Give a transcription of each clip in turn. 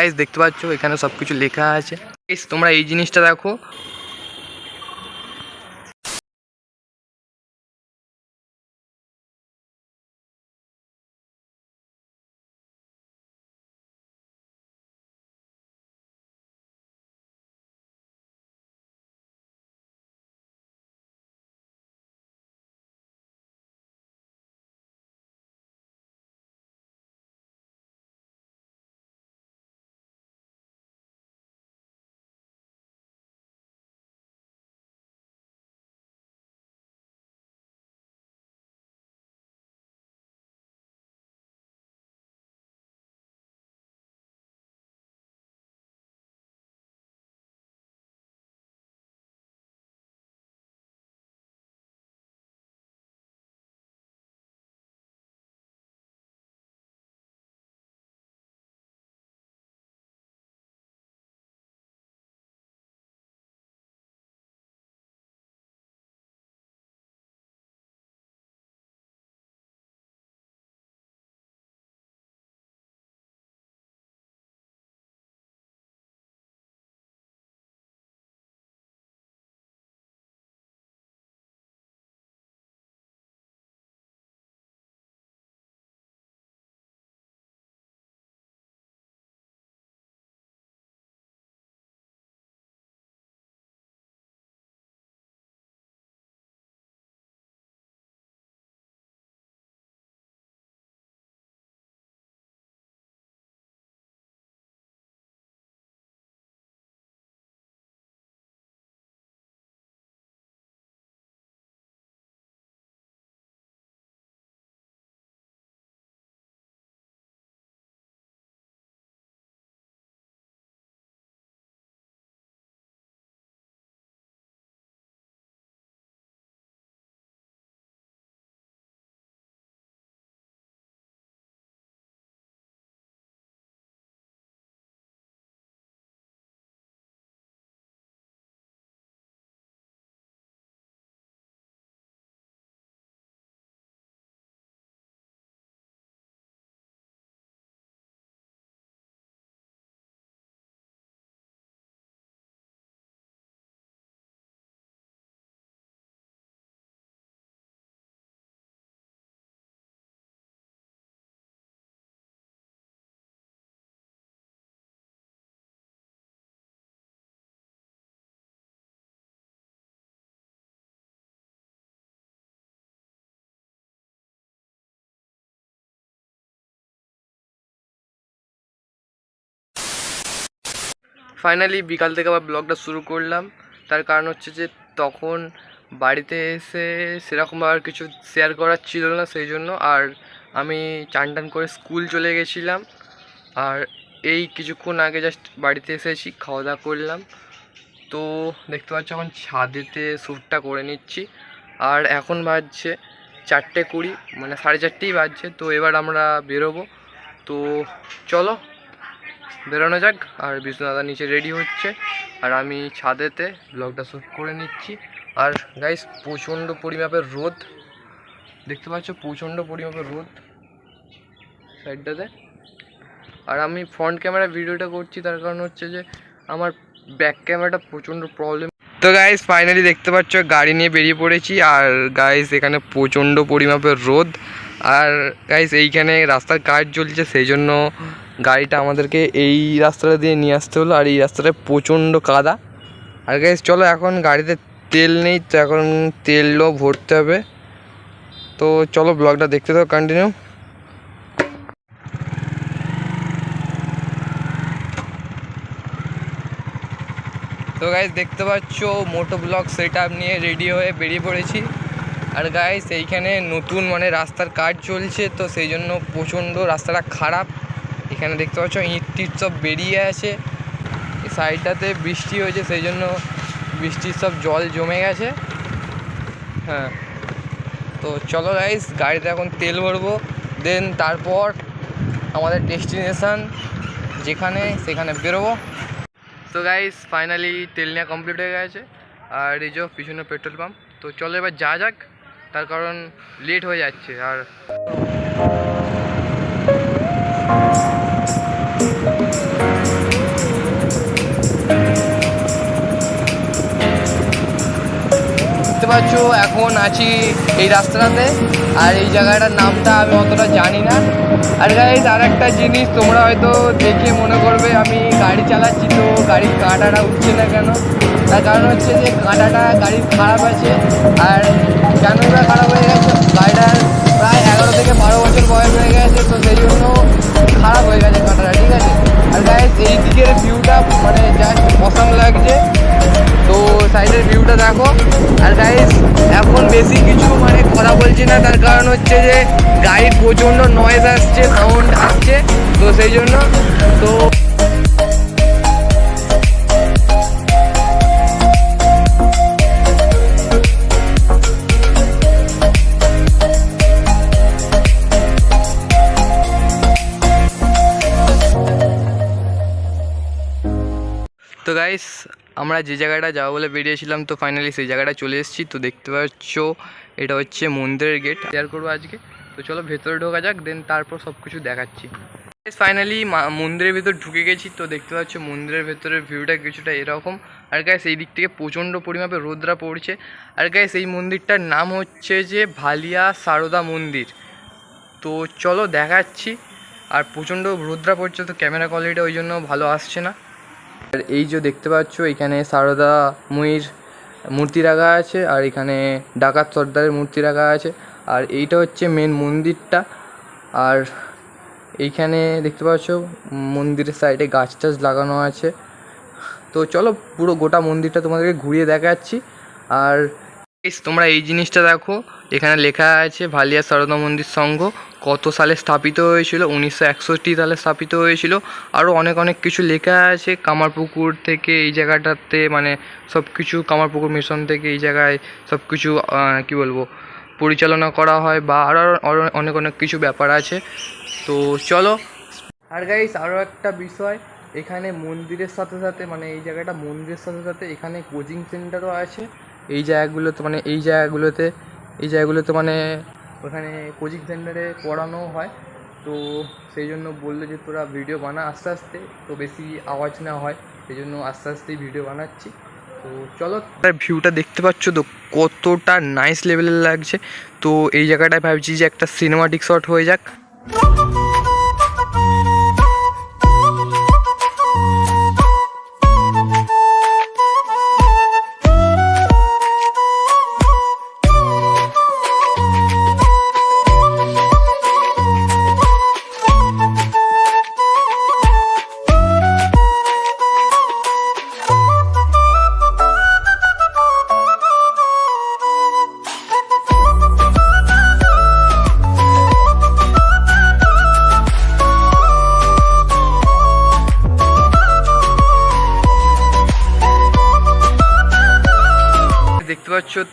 Guys দেখতে পাচ্ছ এখানে সব কিছু লেখা আছে। তোমরা এই জিনিসটা দেখো। ফাইনালি বিকাল থেকে আবার ব্লগটা শুরু করলাম। তার কারণ হচ্ছে যে, তখন বাড়িতে এসে সেরকম আর কিছু শেয়ার করার ছিল না, সেই জন্য। আর আমি চান টান করে স্কুল চলে গেছিলাম। আর এই কিছুক্ষণ আগে জাস্ট বাড়িতে এসেছি খাওয়া দাওয়া করলাম। তো দেখতে পাচ্ছ এখন ছাদেতে শ্যুটটা করে নিচ্ছি। আর এখন বাজছে চারটে কুড়ি মানে সাড়ে চারটেই বাজছে। তো এবার আমরা বেরোবো। তো চলো বেরোনো যাক, আর বিষ্ণুদাদা নিচে রেডি হচ্ছে। আর আমি ছাদেতে ব্লগটা শ্যুট করে নিচ্ছি। আর গাইস প্রচণ্ড পরিমাপের রোদ। দেখতে পাচ্ছ প্রচণ্ড পরিমাপের রোদ সাইডটাতে। আর আমি ফ্রন্ট ক্যামেরা ভিডিওটা করছি, তার কারণ হচ্ছে যে আমার ব্যাক ক্যামেরাটা প্রচণ্ড প্রবলেম তো গাইস ফাইনালি দেখতে পাচ্ছ গাড়ি নিয়ে বেরিয়ে পড়েছি। আর গাইস এখানে প্রচণ্ড পরিমাপের রোদ। আর গাইস এইখানে রাস্তার কাজ চলছে, সেই জন্য গাড়িটা আমাদেরকে এই রাস্তাটা দিয়ে নিয়ে আসতে হলো, আর এই রাস্তাটা প্রচণ্ড কাদা। আর গাইস চলো এখন গাড়িতে তেল নেই, তো এখন তেলও ভরতে হবে। তো চলো ব্লগটা দেখতে থাকো কন্টিনিউ তো গাইস দেখতে পাচ্ছ, মোটো ব্লগ সেট নিয়ে রেডি হয়ে বেরিয়ে পড়েছি। আর গাইস এইখানে নতুন মানে রাস্তার কাজ চলছে, তো সেই জন্য প্রচণ্ড রাস্তাটা খারাপ। এখানে দেখতে পাচ্ছ ইট টিট সব বেরিয়ে আছে। সাইডটাতে বৃষ্টি হয়েছে, সেই জন্য বৃষ্টির সব জল জমে গেছে। হ্যাঁ। তো চলো গাইস গাড়িতে এখন তেল ভরবো দেন তারপর আমাদের ডেস্টিনেশান যেখানে সেখানে বেরোবো। তো গাইস ফাইনালি তেল নেওয়া কমপ্লিট হয়ে গেছে, আর এই যে পিছনে পেট্রোল পাম্প তো চলো এবার যা যাক, তার কারণ লেট হয়ে যাচ্ছে, আর পাচ্ছ, এখন আছি এই রাস্তাটাতে। আর এই জায়গাটার নামটা আমি অতটা জানি না। আর গাইজ আর একটা জিনিস তোমরা হয়তো দেখে মনে করবে, আমি গাড়ি চালাচ্ছি তো, গাড়ির কাঁটাটা উঠছে না কেন? তার কারণ হচ্ছে যে কাঁটাটা গাড়ির খারাপ আছে। আর কেনই বা খারাপ হয়ে গেছে? গাড়িটার প্রায় এগারো থেকে বারো বছর বয়স হয়ে গেছে, তো সেই জন্য খারাপ হয়ে গেছে কাঁটাটা, ঠিক আছে? আর গাইজ এই দিকের ভিউটা মানে জাস্ট অসাম লাগছে। সাইডের ভিউটা দেখো। আর গাইস এখন বেশি কিছু মানে কথা বলছি না, তার কারণ হচ্ছে যে গাড়ির প্রচণ্ড নয়েজ আসছে সাউন্ড আসছে, তো সেই জন্য তো তো গাইস আমরা যে জায়গাটা যাব বলে বেরিয়েছিলাম, তো ফাইনালি সেই জায়গাটা চলে এসেছি। তো দেখতে পাচ্ছ, এটা হচ্ছে মন্দিরের গেট শেয়ার করব আজকে। তো চলো ভেতরে ঢোকা যাক দেন তারপর সব কিছু দেখাচ্ছি ফাইনালি মন্দিরের ভেতর ঢুকে গেছি। তো দেখতে পাচ্ছ, মন্দিরের ভেতরের ভিউটা কিছুটা এরকম। আর গায়ে সেই দিক থেকে প্রচণ্ড পরিমাপে রোদ্রা পড়ছে। আর গায়ে সেই মন্দিরটার নাম হচ্ছে যে ভালিয়া সারদা মন্দির। তো চলো দেখাচ্ছি। আর প্রচণ্ড রোদ্রা পড়ছে, তো ক্যামেরা কোয়ালিটি ওই জন্য ভালো আসছে না। আর এই যে দেখতে পাচ্ছ, এখানে সারদা মুইর মূর্তি রাখা আছে, আর এখানে ডাকাত সর্দারের মূর্তি রাখা আছে, আর এইটা হচ্ছে মেন মন্দিরটা। আর এইখানে দেখতে পাচ্ছ, মন্দিরের সাইডে গাছ টাছ লাগানো আছে। তো চলো পুরো গোটা মন্দিরটা তোমাদেরকে ঘুরিয়ে দেখাচ্ছি। আর তোমরা এই জিনিসটা দেখো। এখানে লেখা আছে ভালিয়া সারদা মন্দির সংঘ কত সালে স্থাপিত হয়েছিল? উনিশশো একষট্টি সালে স্থাপিত হয়েছিল। আরও অনেক অনেক কিছু লেখা আছে। কামারপুকুর থেকে এই জায়গাটাতে মানে সব কিছু কামারপুকুর মিশন থেকে এই জায়গায় সব কিছু কী বলব, পরিচালনা করা হয় বা আরও আরও অনেক অনেক কিছু ব্যাপার আছে। তো চলো। আর গাইস আরও একটা বিষয়। এখানে মন্দিরের সাথে সাথে মানে এই জায়গাটা মন্দিরের সাথে সাথে এখানে কোচিং সেন্টারও আছে। এই জায়গাগুলোতে মানে এই জায়গাগুলোতে এই জায়গাগুলোতে মানে ওখানে কোচিং সেন্টারে পড়ানো হয়। তো সেই জন্য বলল যে তোরা ভিডিও বানা আস্তে আস্তে, তো বেশি আওয়াজ না হয়, সেই জন্য আস্তে আস্তেই ভিডিও বানাচ্ছি। তো চলো। তার ভিউটা দেখতে পাচ্ছ তো, কতটা নাইস লেভেলের লাগছে। তো এই জায়গাটায় ভাবছি যে একটা সিনেমাটিক শট হয়ে যাক।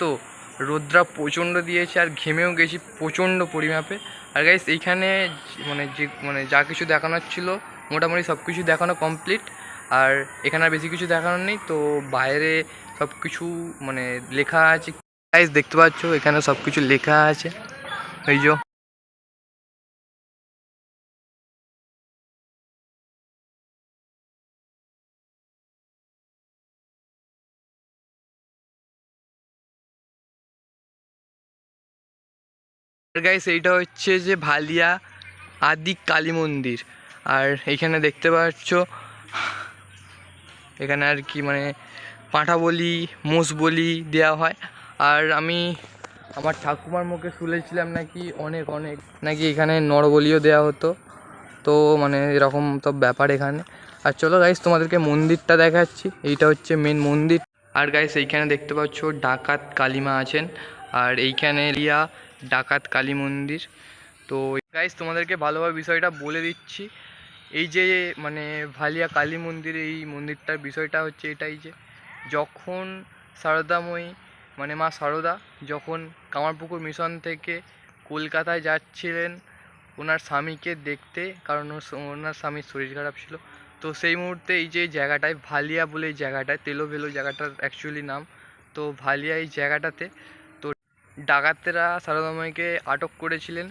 তো রোদ্রা প্রচণ্ড দিয়েছে আর ঘেমেও গেছি প্রচণ্ড পরিমাপে। আর গাইস এইখানে মানে যে মানে যা কিছু দেখানোর ছিল, মোটামুটি সব কিছু দেখানো কমপ্লিট আর এখানে আর বেশি কিছু দেখানোর নেই, তো বাইরে সব কিছু মানে লেখা আছে। গাইস দেখতে পাচ্ছ, এখানে সব কিছু লেখা আছে। এই যে গাইস এইটা হচ্ছে যে ভালিয়া আদি কালী মন্দির। আর এইখানে দেখতে পাচ্ছ, এখানে আর কি মানে পাঁঠা বলি, মোষ বলি দেওয়া হয়। আর আমি আমার ঠাকুমার মুখে শুনেছিলাম নাকি অনেক অনেক, নাকি এখানে নরবলিও দেওয়া হতো। তো মানে এরকম তো ব্যাপার এখানে। আর চলো গাইস তোমাদেরকে মন্দিরটা দেখাচ্ছি। এইটা হচ্ছে মেন মন্দির। আর গাইস এইখানে দেখতে পাচ্ছ ডাকাত কালিমা আছেন। আর এইখানে রিয়া ডাকাত কালী মন্দির। তো গাইস তোমাদেরকে ভালোভাবে বিষয়টা বলে দিচ্ছি। এই যে মানে ভালিয়া কালী মন্দির, এই মন্দিরটার বিষয়টা হচ্ছে এটাই যে, যখন সারদাময়ী মানে মা সারদা, যখন কামারপুকুর মিশন থেকে কলকাতায় যাচ্ছিলেন, ওনার স্বামীকে দেখতে, কারণ ওনার স্বামীর শরীর খারাপ ছিল, তো সেই মুহূর্তে এই যে জায়গাটায়, ভালিয়া বলে এই জায়গাটায়, তেলোভেলো জায়গাটার অ্যাকচুয়ালি নাম, তো ভালিয়া এই জায়গাটাতে ডাকাতেরা সারদাময়ীকে আটক করেছিলেন।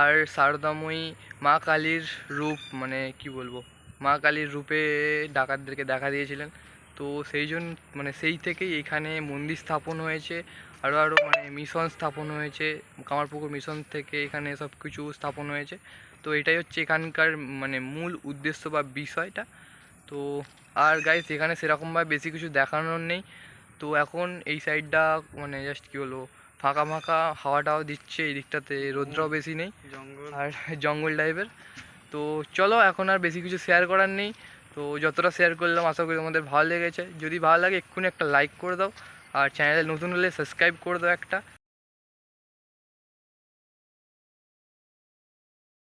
আর সারদাময়ী মা কালীর রূপ মানে কি বলব, মা কালীর রূপে ডাকাতদেরকে দেখা দিয়েছিলেন। তো সেই জন্য মানে সেই থেকেই এখানে মন্দির স্থাপন হয়েছে। আরও আরও মানে মিশন স্থাপন হয়েছে। কামারপুকুর মিশন থেকে এখানে সব কিছু স্থাপন হয়েছে। তো এটাই হচ্ছে এখানকার মানে মূল উদ্দেশ্য বা বিষয়টা। তো আর গাইস এখানে সেরকমভাবে বেশি কিছু দেখানোর নেই। তো এখন এই সাইডটা মানে জাস্ট কী বলব ফাঁকা ফাঁকা হাওয়াটাও দিচ্ছে এই দিকটাতে রোদ্রাও বেশি নেই। জঙ্গল। আর জঙ্গল টাইপের তো চলো এখন আর বেশি কিছু শেয়ার করার নেই। তো যতটা শেয়ার করলাম আশা করি তোমাদের ভালো লেগেছে। যদি ভালো লাগে এক্ষুনি একটা লাইক করে দাও। আর চ্যানেলে নতুন হলে সাবস্ক্রাইব করে দাও একটা।